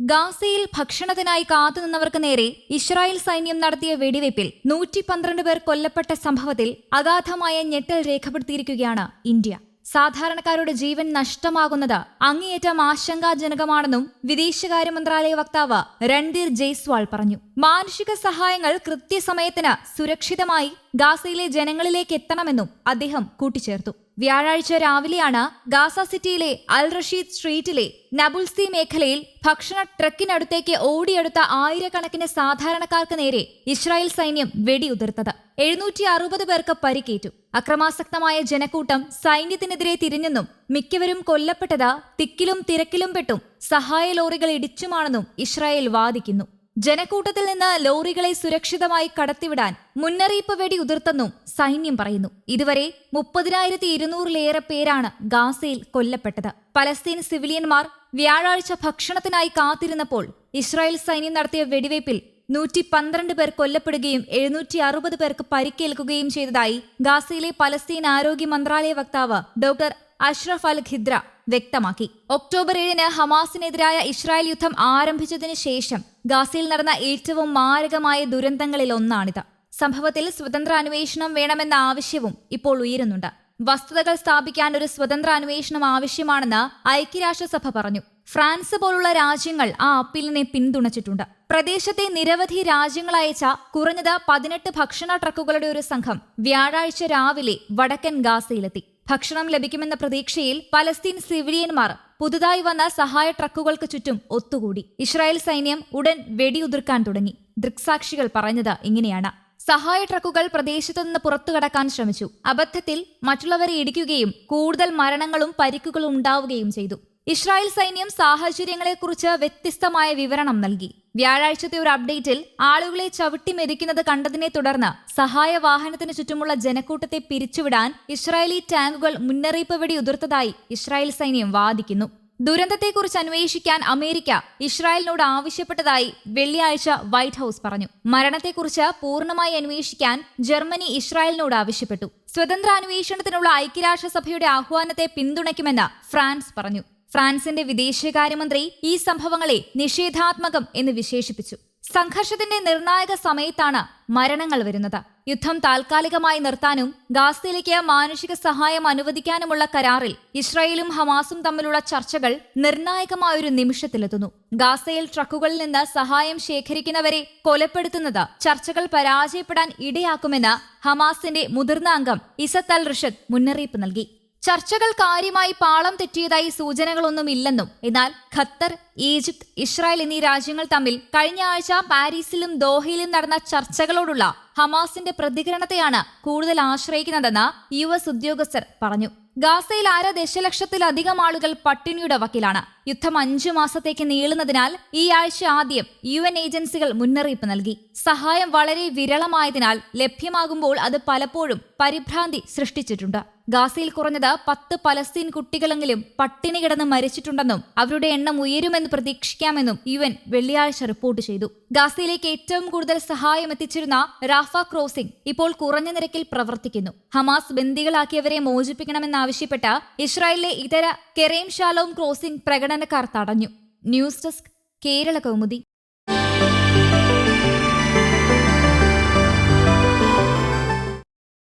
ഗാസയിൽ ഭക്ഷണത്തിനായി കാത്തുനിന്നവർക്ക് നേരെ ഇസ്രായേൽ സൈന്യം നടത്തിയ വെടിവയ്പിൽ നൂറ്റി പന്ത്രണ്ട് പേർ കൊല്ലപ്പെട്ട സംഭവത്തിൽ അഗാധമായ ഞെട്ടൽ രേഖപ്പെടുത്തിയിരിക്കുകയാണ് ഇന്ത്യ. സാധാരണക്കാരുടെ ജീവൻ നഷ്ടമാകുന്നത് അങ്ങേയറ്റം ആശങ്കാജനകമാണെന്നും വിദേശകാര്യ മന്ത്രാലയ വക്താവ് രൺധീർ ജയ്സ്വാൾ പറഞ്ഞു. മാനുഷിക സഹായങ്ങൾ കൃത്യസമയത്തിന് സുരക്ഷിതമായി ഗാസയിലെ ജനങ്ങളിലേക്ക് എത്തണമെന്നും അദ്ദേഹം കൂട്ടിച്ചേർത്തു. വ്യാഴാഴ്ച രാവിലെയാണ് ഗാസ സിറ്റിയിലെ അൽ റഷീദ് സ്ട്രീറ്റിലെ നബുൽസി മേഖലയിൽ ഭക്ഷണ ട്രക്കിനടുത്തേക്ക് ഓടിയെടുത്ത ആയിരക്കണക്കിന് സാധാരണക്കാർക്ക് നേരെ ഇസ്രായേൽ സൈന്യം വെടിയുതിർത്തത്. എഴുന്നൂറ്റി അറുപത് പേർക്ക് പരിക്കേറ്റു. അക്രമാസക്തമായ ജനക്കൂട്ടം സൈന്യത്തിനെതിരെ തിരിഞ്ഞെന്നും മിക്കവരും കൊല്ലപ്പെട്ടത് തിക്കിലും തിരക്കിലും പെട്ടും സഹായ ലോറികൾ ഇടിച്ചുമാണെന്നും ഇസ്രായേൽ വാദിക്കുന്നു. ജനക്കൂട്ടത്തിൽ നിന്ന് ലോറികളെ സുരക്ഷിതമായി കടത്തിവിടാൻ മുന്നറിയിപ്പ് വെടി ഉതിർത്തെന്നും സൈന്യം പറയുന്നു. ഇതുവരെ മുപ്പതിനായിരത്തി ഇരുന്നൂറിലേറെ പേരാണ് ഗാസയിൽ കൊല്ലപ്പെട്ടത്. പലസ്തീൻ സിവിലിയന്മാർ വ്യാഴാഴ്ച ഭക്ഷണത്തിനായി കാത്തിരുന്നപ്പോൾ ഇസ്രായേൽ സൈന്യം നടത്തിയ വെടിവയ്പിൽ നൂറ്റി പന്ത്രണ്ട് പേർ കൊല്ലപ്പെടുകയും എഴുന്നൂറ്റി അറുപത് പേർക്ക് പരിക്കേൽക്കുകയും ചെയ്തതായി ഗാസയിലെ പലസ്തീൻ ആരോഗ്യ മന്ത്രാലയ വക്താവ് ഡോക്ടർ അഷ്റഫ് അൽ ഖിദ്ര വ്യക്തമാക്കി. ഒക്ടോബർ ഏഴിന് ഹമാസിനെതിരായ ഇസ്രായേൽ യുദ്ധം ആരംഭിച്ചതിന് ശേഷം ഗാസയിൽ നടന്ന ഏറ്റവും മാരകമായ ദുരന്തങ്ങളിൽ ഒന്നാണിത്. സംഭവത്തിൽ സ്വതന്ത്ര അന്വേഷണം വേണമെന്ന ആവശ്യവും ഇപ്പോൾ ഉയരുന്നുണ്ട്. വസ്തുതകൾ സ്ഥാപിക്കാൻ ഒരു സ്വതന്ത്ര അന്വേഷണം ആവശ്യമാണെന്ന് ഐക്യരാഷ്ട്രസഭ പറഞ്ഞു. ഫ്രാൻസ് പോലുള്ള രാജ്യങ്ങൾ ആ അപ്പീലിനെ പിന്തുണച്ചിട്ടുണ്ട്. പ്രദേശത്തെ നിരവധി രാജ്യങ്ങൾ അയച്ച കുറഞ്ഞത് പതിനെട്ട് ഭക്ഷണ ട്രക്കുകളുടെ ഒരു സംഘം വ്യാഴാഴ്ച രാവിലെ വടക്കൻ ഗാസയിലെത്തി. ഭക്ഷണം ലഭിക്കുമെന്ന പ്രതീക്ഷയിൽ പലസ്തീൻ സിവിലിയന്മാർ പുതുതായി വന്ന സഹായ ട്രക്കുകൾക്ക് ചുറ്റും ഒത്തുകൂടി. ഇസ്രായേൽ സൈന്യം ഉടൻ വെടിയുതിർക്കാൻ തുടങ്ങി. ദൃക്സാക്ഷികൾ പറഞ്ഞത് ഇങ്ങനെയാണ്. സഹായ ട്രക്കുകൾ പ്രദേശത്തു നിന്ന് പുറത്തു കടക്കാൻ ശ്രമിച്ചു. അബദ്ധത്തിൽ മറ്റുള്ളവരെ ഇടിക്കുകയും കൂടുതൽ മരണങ്ങളും പരിക്കുകളും ഉണ്ടാവുകയും ചെയ്തു. ഇസ്രായേൽ സൈന്യം സാഹചര്യങ്ങളെക്കുറിച്ച് വ്യത്യസ്തമായ വിവരണം നൽകി. വ്യാഴാഴ്ചത്തെ ഒരു അപ്ഡേറ്റിൽ ആളുകളെ ചവിട്ടി മെതിക്കുന്നത് കണ്ടതിനെ തുടർന്ന് സഹായ വാഹനത്തിന് ചുറ്റുമുള്ള ജനക്കൂട്ടത്തെ പിരിച്ചുവിടാൻ ഇസ്രായേലി ടാങ്കുകൾ മുന്നറിയിപ്പ് വെടി ഉതിർത്തതായി ഇസ്രായേൽ സൈന്യം വാദിക്കുന്നു. ദുരന്തത്തെക്കുറിച്ച് അന്വേഷിക്കാൻ അമേരിക്ക ഇസ്രായേലിനോട് ആവശ്യപ്പെട്ടതായി വെള്ളിയാഴ്ച വൈറ്റ് ഹൌസ് പറഞ്ഞു. മരണത്തെക്കുറിച്ച് പൂർണമായി അന്വേഷിക്കാൻ ജർമ്മനി ഇസ്രായേലിനോട് ആവശ്യപ്പെട്ടു. സ്വതന്ത്ര അന്വേഷണത്തിനുള്ള ഐക്യരാഷ്ട്രസഭയുടെ ആഹ്വാനത്തെ പിന്തുണയ്ക്കുമെന്ന് ഫ്രാൻസ് പറഞ്ഞു. ഫ്രാൻസിന്റെ വിദേശകാര്യമന്ത്രി ഈ സംഭവങ്ങളെ നിഷേധാത്മകം എന്ന് വിശേഷിപ്പിച്ചു. സംഘർഷത്തിന്റെ നിർണായക സമയത്താണ് മരണങ്ങൾ വരുന്നത്. യുദ്ധം താൽക്കാലികമായി നിർത്താനും ഗാസയിലേക്ക് മാനുഷിക സഹായം അനുവദിക്കാനുമുള്ള കരാറിൽ ഇസ്രായേലും ഹമാസും തമ്മിലുള്ള ചർച്ചകൾ നിർണായകമായ ഒരു നിമിഷത്തിലെത്തുന്നു. ഗാസയിൽ ട്രക്കുകളിൽ നിന്ന് സഹായം ശേഖരിക്കുന്നവരെ കൊലപ്പെടുത്തുന്നത് ചർച്ചകൾ പരാജയപ്പെടാൻ ഇടയാക്കുമെന്ന് ഹമാസിന്റെ മുതിർന്ന അംഗം ഇസത്ത് അൽ റിഷദ് മുന്നറിയിപ്പ് നൽകി. ചർച്ചകൾ കാര്യമായി പാളം തെറ്റിയതായി സൂചനകളൊന്നുമില്ലെന്നും എന്നാൽ ഖത്തർ ഈജിപ്ത് ഇസ്രായേൽ എന്നീ രാജ്യങ്ങൾ തമ്മിൽ കഴിഞ്ഞ ആഴ്ച പാരീസിലും ദോഹയിലും നടന്ന ചർച്ചകളോടുള്ള ഹമാസിന്റെ പ്രതികരണത്തെയാണ് കൂടുതൽ ആശ്രയിക്കുന്നതെന്ന് യു എസ് ഉദ്യോഗസ്ഥർ പറഞ്ഞു. ഗാസയിൽ അര ദശലക്ഷത്തിലധികം ആളുകൾ പട്ടിണിയുടെ വക്കിലാണ്. യുദ്ധം അഞ്ചു മാസത്തേക്ക് നീളുന്നതിനാൽ ഈ ആഴ്ച ആദ്യം യു എൻ ഏജൻസികൾ മുന്നറിയിപ്പ് നൽകി. സഹായം വളരെ വിരളമായതിനാൽ ലഭ്യമാകുമ്പോൾ അത് പലപ്പോഴും പരിഭ്രാന്തി സൃഷ്ടിച്ചിട്ടുണ്ട്. ഗാസയിൽ കുറഞ്ഞത് പത്ത് പലസ്തീൻ കുട്ടികളെങ്കിലും പട്ടിണി കിടന്ന് മരിച്ചിട്ടുണ്ടെന്നും അവരുടെ എണ്ണം ഉയരുമെന്ന് പ്രതീക്ഷിക്കാമെന്നും യു എൻ വെള്ളിയാഴ്ച റിപ്പോർട്ട് ചെയ്തു. ഗാസയിലേക്ക് ഏറ്റവും കൂടുതൽ സഹായം എത്തിച്ചിരുന്ന റാഫ ക്രോസിംഗ് ഇപ്പോൾ കുറഞ്ഞ നിരക്കിൽ പ്രവർത്തിക്കുന്നു. ഹമാസ് ബന്ദികളാക്കിയവരെ മോചിപ്പിക്കണമെന്നാവശ്യപ്പെട്ട ഇസ്രായേലിലെ ഇതര കെറേം ഷാലോം ക്രോസിംഗ് പ്രകടനക്കാർ തടഞ്ഞു. News desk Kerala Kaumudi.